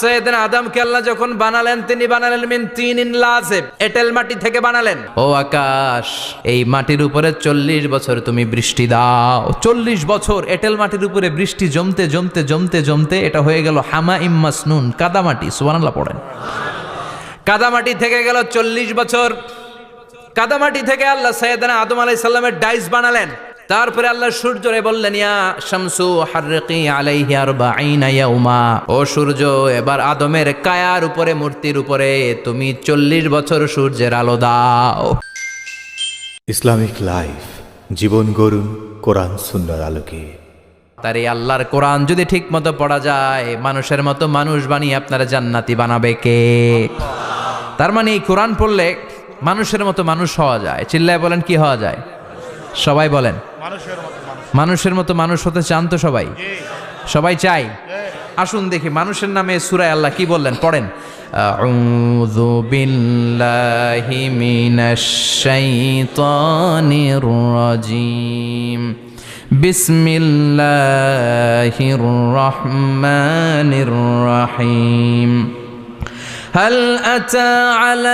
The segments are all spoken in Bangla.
সৈয়দিন আদমকে আল্লাহ যখন বানালেন তিনি বানালেন মিন তিন ইন লাজেব। এটেল মাটি থেকে বানালেন। ও আকাশ এই মাটির উপরে চল্লিশ বছর তুমি বৃষ্টি দাও। চল্লিশ বছর এটেল মাটির উপরে বৃষ্টি জমতে জমতে জমতে জমতে এটা হয়ে গেল হামা ইম্মাসনুন কাদামাটি সুবহানাল্লাহ পড়েন। কাদামাটি থেকে গেল চল্লিশ বছর। কাদামাটি থেকে আল্লাহ সৈয়দনা আদম আলাই সাল্লামের ডাইস বানালেন। তারপরে আল্লাহ সূর্যরে বললেন ইয়া শামসু হারকি আলাইহি আরবাঈনা ইয়াউমা। ও সূর্য এবার আদমের কায়ার উপরে মূর্তির উপরে তুমি চল্লিশ বছর সূর্যের আলো দাও। ইসলামিক লাইফ জীবন গরুন কোরআন সুন্নার আলোকে। তার এই আল্লাহর কোরআন যদি ঠিক মতো পড়া যায় মানুষের মতো মানুষ বানিয়ে আপনারা জান্নাতি বানাবে কে? তার মানে এই কোরআন পড়লে মানুষের মতো মানুষ হওয়া যায়। চিল্লায় বলেন কি হওয়া যায়? সবাই বলেন মানুষের মতো মানুষ হতে চান তো সবাই সবাই চাই আসুন দেখি মানুষের নামে সুরায় আল্লাহ কি বললেন পড়েন আউযু বিল্লাহি মিনাশ শাইতানির রাজিম বিসমিল্লাহির রহমানির রহিম هل أتى على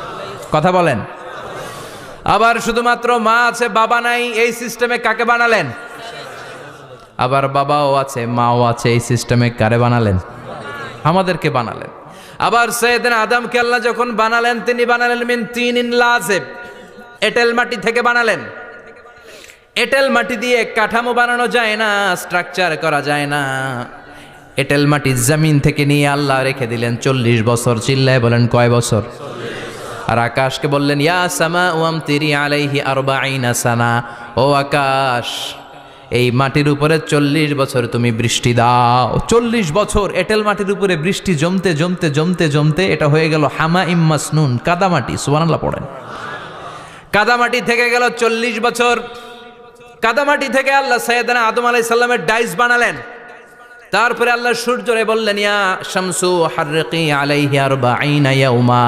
কথা বলেন। আবার শুধুমাত্র মা আছে, বাবা নাই, এই সিস্টেমে কাকে বানালেন? আবার বাবাও আছে, মাও আছে, এই সিস্টেমে কারে বানালেন? আমাদেরকে বানালেন। আবার সৈয়দিন আদমকে আল্লাহ যখন বানালেন, তিনি বানালেন মিন তিন ইন লাজেব। এটেল মাটি থেকে বানালেন। এটেল মাটি দিয়ে কাঠামো বানানো যায় না স্ট্রাকচার করা যায় না। এটেল মাটি জমিন থেকে নিয়ে আল্লাহ রেখে দিলেন, চল্লিশ বছর, চিল্লায় বলেন কয় বছর? আর আকাশকে বললেন, ইয়া সামা ওয়াম তিরি আলাইহি আরবাঈনা সানা ও আকাশ, এই মাটির উপরে চল্লিশ বছর তুমি বৃষ্টি দাও। চল্লিশ বছর এটেল মাটির উপরে বৃষ্টি জমতে জমতে জমতে জমতে এটা হয়ে গেল হামা ইম্মাসনুন কাদামাটি। সুবহানাল্লাহ পড়েন। কাদামাটি থেকে গেল চল্লিশ বছর। কাদামাটি থেকে আল্লাহ সৈয়দনা আদম আলাই সাল্লামের ডাইস বানালেন। তারপরে আল্লাহ সূর্যরে বললেন, ইয়া শামসু হারকি আলাইহি আরবাঈনা ইয়াউমা।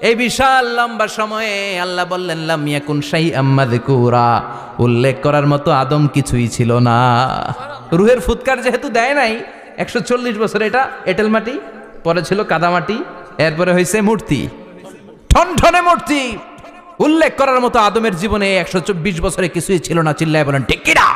এই বিশাল লম্বা সময়ে আল্লাহ বললেন লামিয়াকুন শাই আম্মাদ কুরা উল্লেখ করার মতো আদম কিছুই ছিল না। রুহের ফুৎকার যেহেতু দেয় নাই, একশো চল্লিশ বছর এটা, এটেল মাটি, পরে ছিল কাদামাটি এরপরে হয়েছে মূর্তি। ঠন ঠনে মূর্তি। উল্লেখ করার মতো আদমের জীবনে একশো চব্বিশ বছরে কিছুই ছিল না, চিল্লায় বলেন টেকিরা